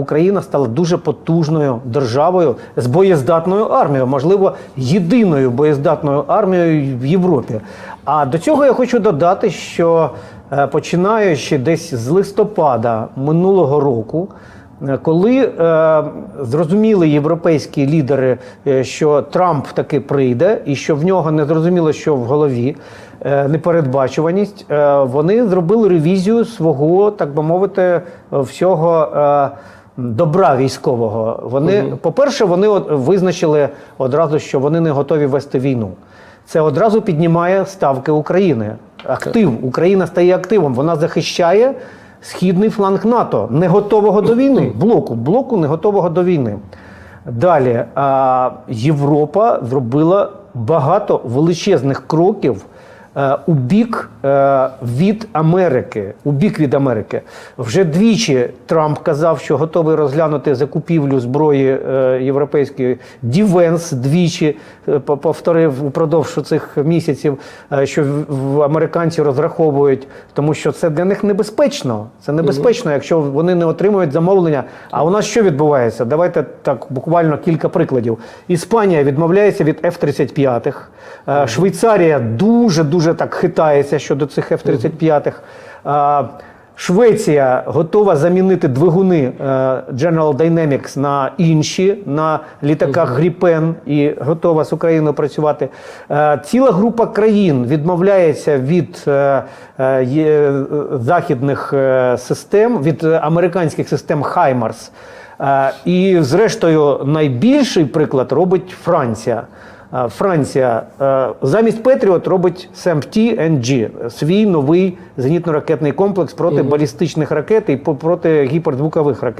Україна стала дуже потужною державою з боєздатною армією, можливо, єдиною боєздатною армією в Європі. А до цього я хочу додати, що е, починаючи десь з листопада минулого року. Е, Коли е, зрозуміли європейські лідери, е, що Трамп таки прийде, і що в нього не зрозуміло, що в голові е, непередбачуваність, е, вони зробили ревізію свого, так би мовити, всього е, добра військового. Вони, по-перше, вони визначили одразу, що вони не готові вести війну. Це одразу піднімає ставки України. Актив. Україна стає активом. Вона захищає східний фланг НАТО, не готового до війни. Блоку, блоку не готового до війни. Далі а, Європа зробила багато величезних кроків у бік е, від Америки. У бік від Америки. Вже двічі Трамп казав, що готовий розглянути закупівлю зброї е, європейської. Дівенс двічі е, повторив упродовж цих місяців, е, що американці розраховують, тому що це для них небезпечно. Це небезпечно, якщо вони не отримують замовлення. А у нас що відбувається? Давайте так буквально кілька прикладів. Іспанія відмовляється від F-35. Е, Швейцарія дуже дуже так хитається щодо цих F-35. Е, Швеція готова замінити двигуни е, General Dynamics на інші, на літаках Gripen і готова з Україною працювати. Е, Ціла група країн відмовляється від е, західних систем, від американських систем HIMARS. Е, І, зрештою, найбільший приклад робить Франція. Франція е, замість Петріот робить SAMP-T-NG, свій новий зенітно-ракетний комплекс проти балістичних ракет і проти гіперзвукових ракет.